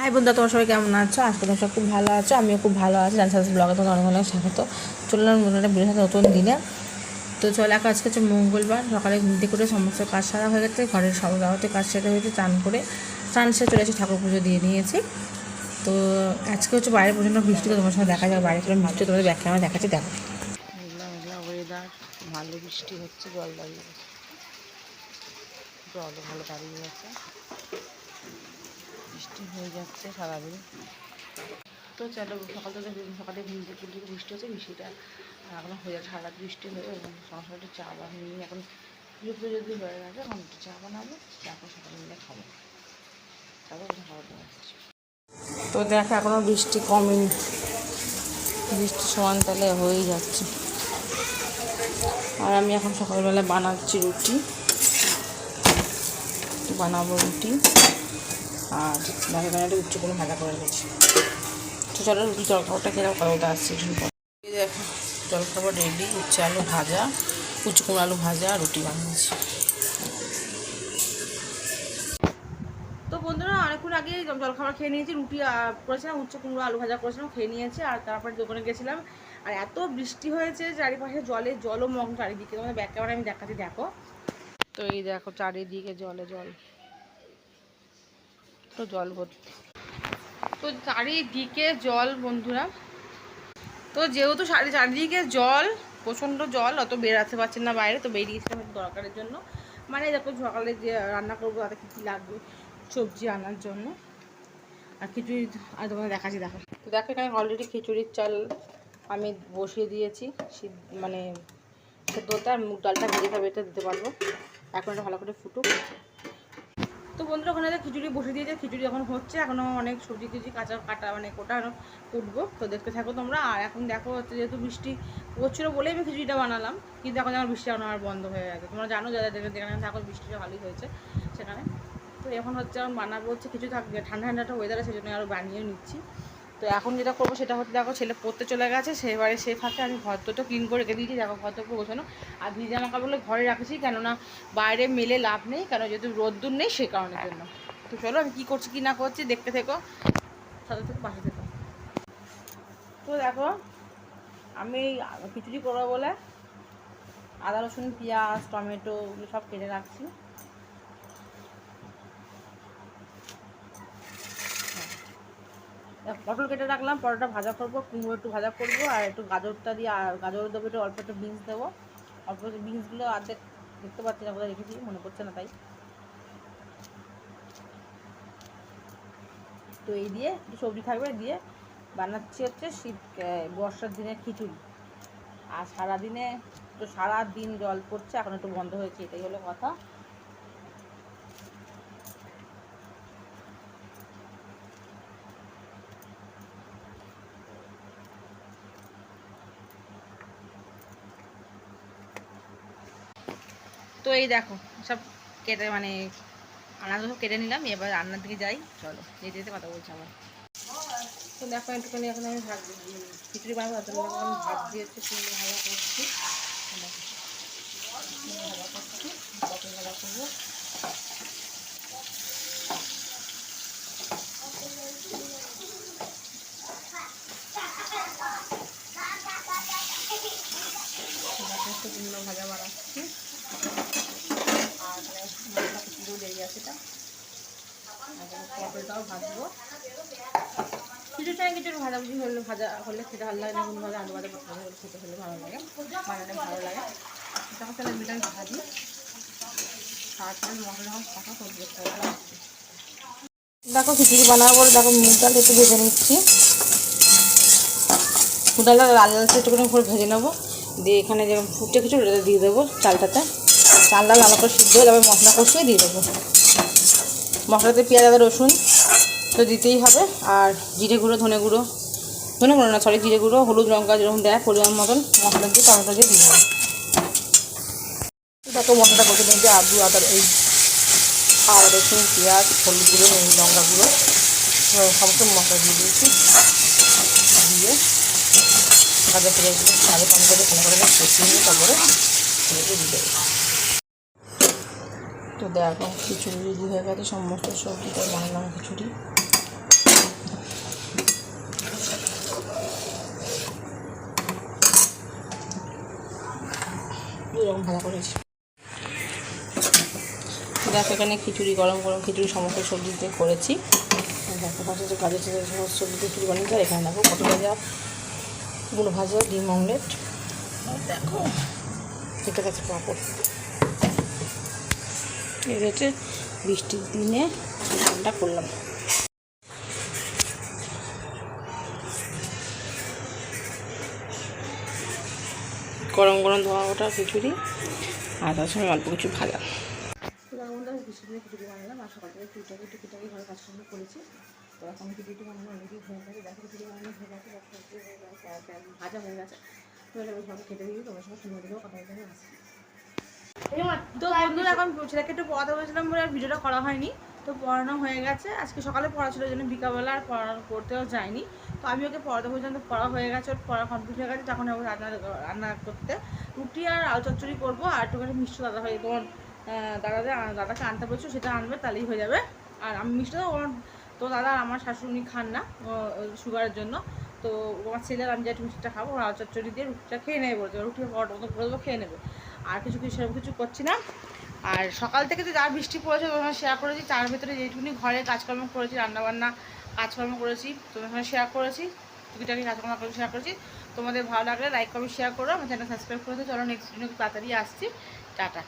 High বন্ধুরা তোমার সবাই কেমন আছো? আজকে তোমরা সব খুব ভালো আছো, আমিও খুব ভালো আছি। জানতে চাচ্ছি ব্লগে তোমার অনেক অনেক স্বাগত। চললাম নতুন একটা ভিডিওর সাথে নতুন দিনে। তো চলে, এখন আজকে হচ্ছে মঙ্গলবার, সকালে ঘুম করে সমস্ত কাজ সারা হয়ে গেছে। ঘরের সব যাবতীয় কাজ সেরে হয়েছে চান করে চান সে চলে এসে ঠাকুর পুজো দিয়ে নিয়েছি। তো আজকে হচ্ছে বাইরে প্রচণ্ড বৃষ্টি তোমার সঙ্গে দেখা যাবে বাইরে কীরকম বৃষ্টি তোমাদের ব্যাখ্যা আমার দেখাচ্ছি, দেখো। ওয়েদার ভালো বৃষ্টি হচ্ছে, জল দাঁড়িয়ে জলও ভালো দাঁড়িয়ে গেছে হয়ে যাচ্ছে সারাদিন তো চলো, সকাল থেকে ঘুম- সকালে ঘুম থেকে উঠে বৃষ্টি হচ্ছে, বৃষ্টিটা এখনও হয়ে যাচ্ছে সারা বৃষ্টি হয়ে এবং সকালে একটু চা বানিয়ে এখন পুজো যদি হয়ে গেছে এখন একটু চা বানাবো চা সকালে মিলে খাব। তারপর দাবার আসছে তো দেখো, এখনও বৃষ্টি কমেনি। বৃষ্টি সমান তাহলে হয়েই যাচ্ছে। আর আমি এখন সকালবেলা বানাচ্ছি রুটি। বানাবো রুটি। আর দেখো এখানে উচ্চ করে ভাজা করে রেখেছি তো চলো, রুটি জলখাবারটা খেলাম কথা আসছি একটু দেখো, জলখাবার রেডি উচ্ছে আলু ভাজা উচ্ছে কুমড়ো আলু ভাজা রুটি বানিয়েছি। তো বন্ধুরা, অনেকক্ষণ আগে জলখাবার খেয়ে নিয়েছি, রুটি করেছিলাম, উচ্ছে কুমড়ো আলু ভাজা করেছিলাম, খেয়ে নিয়েছি, আর তারপরে দোকানে গেছিলাম। আর এত বৃষ্টি হয়েছে, চারিপাশে জলে জলও মগ চারিদিকে তোমাদের ব্যাক ক্যামেরা আমি দেখাচ্ছি, দেখো। তো এই দেখো, চারিদিকে জলে জল। জল ভর্তি। তো চারিদিকে জল বন্ধুরা। তো যেহেতু চারি চারিদিকে জল, প্রচণ্ড জল, অত বেরাতে পারছেন না বাইরে, তো বেরিয়েছিলাম দরকারের জন্য। মানে দেখো সকালে যে রান্না করব, তাতে কী লাগবে সবজি আনার জন্য। আর খিচুড়ি, আর তোমাদের দেখাচ্ছি, দেখো। তো দেখো এখানে অলরেডি খিচুড়ির চাল আমি বসিয়ে দিয়েছি। মানে সেদ্ধ হতে আর মুগ ডালটা ভেজে খাবে এটা দিতে পারব। এখন এটা ভালো করে ফুটুক। বন্ধুরা, ওখানে খিচুড়ি বসে দিয়েছে, খিচুড়ি এখন হচ্ছে। এখনও অনেক সবজি টুজি কাঁচা কাটা মানে কোটা কুটবো। তো দেখতে থাকো তোমরা। আর এখন দেখো হচ্ছে যেহেতু বৃষ্টি পড়ছিলো বলেই আমি খিচুড়িটা বানালাম। কিন্তু এখন যেমন বৃষ্টি এখন আমার বন্ধ হয়ে গেছে। তোমরা জানো যাদের যেখানে থাকো বৃষ্টিটা ভালোই হয়েছে সেখানে। তো এখন হচ্ছে আমার বানাবো হচ্ছে কিছু থাকবে ঠান্ডা ঠান্ডাটা ওয়েদার সেজন্য আরও বানিয়ে নিচ্ছি। তো এখন যেটা করব সেটা হচ্ছে দেখো, ছেলে পড়তে চলে গেছে সেবারে সে ফাঁকে আমি ঘর তো ক্লিন করে রেখে দিয়েছি, দেখো ঘর তো গোছানো। আর ভিজে জামা কাপড়গুলো ঘরে রাখেছি, কেননা বাইরে মেলে লাভ নেই, কেন যেহেতু রোদ্দুর নেই সে কারণের জন্য। তো চলো আমি কী করছি, কী না করছি, দেখতে থেকো। সাথে থেকে, পাশে থেকো। তো দেখো, আমি খিচুড়ি করব বলে আদা, রসুন, পেঁয়াজ, টমেটো, এগুলো সব কেটে রাখছি। পটল কেটে রাখলাম পটলটা ভাজা করব, কুমড়ো একটু ভাজা করব, আর একটু গাজরটা দিয়ে, আর গাজর দেবো একটু অল্প একটু বিনস দেবো। অল্প একটু বিনসগুলো অর্ধেক দেখতে পাচ্ছি না, কোথায় রেখেছি, মনে পড়ছে না তাই। তো এই দিয়ে একটু সবজি থাকবে, দিয়ে বানাচ্ছি হচ্ছে শীত বর্ষার দিনে খিচুড়ি। আর সারাদিনে তো সারাদিন জল পড়ছে, এখন একটু বন্ধ হয়েছে, এটাই হলো কথা। তো এই দেখো সব কেটে মানে আনা সব কেটে নিলাম এবার রান্নার দিকে যাই। চলো যেতে যেতে কথা বলছি আমার তো দেখো একটুখানি এখন আমি ভাত খিচুড়ি বানাবো ভাত করছি দেখো, সুন্দর করছি ভাজা করব দেখো, একটু কুমড়ো ভাজা বানাচ্ছি আর এখানে মশলা কিছু দেরি আছে এটা আর পটলটাও ভাজবো কিছু ভাজাভুজি হলে ভাজা হলে খেতে ভালো লাগে ভাজা আলু ভাজা পটল খেতে হলে ভালো লাগে ভালো লাগে তখন তাহলে ভাজি তারপরে কষা সবজি দেখো খিচুড়ি বানাবো বলে, দেখো মুগ ডাল একটু ভেজে নিচ্ছি। মুগ ডালটা লাল লাল একটু করে ভেজে নেব। দিয়ে এখানে যে ফুটে কিছু দিয়ে দেবো চালটাতে। চালটা লাল করে সিদ্ধ হয়ে তারপর মশলা কষিয়ে দিয়ে দেবো। মশলাতে পেঁয়াজ আদা রসুন তো দিতেই হবে। আর জিরে গুঁড়ো, ধনে গুঁড়ো ধনে গুঁড়ো না সরি জিরে গুঁড়ো, হলুদ লঙ্কা যেরকম দেয় পরিমাণ মতন মশলা দিয়ে, টমেটো দিয়ে দিয়ে দেবো দেখো মশলাটা কষে নিয়েছি আদু আদার এই আদা রসুন, পেঁয়াজ, হলুদ গুঁড়ো লঙ্কা গুঁড়ো, তো সমস্ত মশলা দিয়ে দিয়েছি। দিয়ে ভাজা ফিরে আলু টমেটো দিয়ে ভালো করে কষিয়ে নিয়ে তারপরে দিয়ে দেবো তো দেখো, খিচুড়ি রেডি হয়ে গেছে, সমস্ত সবজিতে বানালাম খিচুড়ি। এরকম ভালো করেছি। দেখো এখানে খিচুড়ি, গরম গরম খিচুড়ি সমস্ত সবজিতে করেছি। দেখো হচ্ছে গাজর চাজের সমস্ত সবজি খিচুড়ি বানিয়ে যায় এখানে দেখো কত ভাজা, গুঁড়ো ভাজা, ডিম অমলেট। দেখো এটা গেছে পাপড় হচ্ছে বৃষ্টির দিনে রান্না করলাম। গরম গরম ধোয়া ওটা, খিচুড়ি আর তার সঙ্গে অল্প কিছু ভাজা। খিচুড়ি আর সকাল থেকে কাজকর্ম করেছি তো এখন বানানো হয়ে ভাজা হয়ে গেছে তো খেতে দিই, তোমার সঙ্গে শুনে দিলেও কথা বলতে আসছি তো বন্ধুরা এখন ছেলেকে একটু পড়াতে বলেছিলাম বলে আর ভিডিওটা করা হয়নি। তো পড়ানো হয়ে গেছে। আজকে সকালে পড়া ছিল জন্য বিকালবেলা আর পড়ানো করতেও যায়নি। তো আমি ওকে পড়াতে পর্যন্ত পড়া হয়ে গেছে ওর পড়া কমপ্লিট হয়ে গেছে। তখন আমি রান্না রান্না করতে। রুটি আর আলু চচ্চড়ি করব আর একটুখানি মিষ্টি দাদা হয়ে তোমার দাদাদের দাদাকে আনতে বলছো সেটা আনবে তাহলেই হয়ে যাবে। আর আমি মিষ্টি ওর তো দাদা আর আমার শাশুড়ি খান না সুগারের জন্য। তো আমার ছেলে আর আমি যেটা মিষ্টিটা খাব আর আলু চচ্চড়ি দিয়ে রুটিটা খেয়ে নেবে বলছে। রুটি পরোটা মতো করে দেবো খেয়ে নেবে। আর কিছু কিছু সেরকম কিছু করছি না। আর সকাল থেকে তো যা বৃষ্টি পড়েছে, তোমার শেয়ার করেছি, তার ভেতরে যেটুকুনি ঘরে কাজকর্ম করেছি, রান্নাবান্না, কাজকর্ম করেছি তোমার সঙ্গে শেয়ার করেছি, টুকিটাকি কাজকর্ম করে শেয়ার করেছি। তোমাদের ভালো লাগলে লাইক কমেন্ট শেয়ার করো, আমার চ্যানেল সাবস্ক্রাইব করে চলো নেক্সট দিনে তাড়াতাড়ি আসছি। টাটা।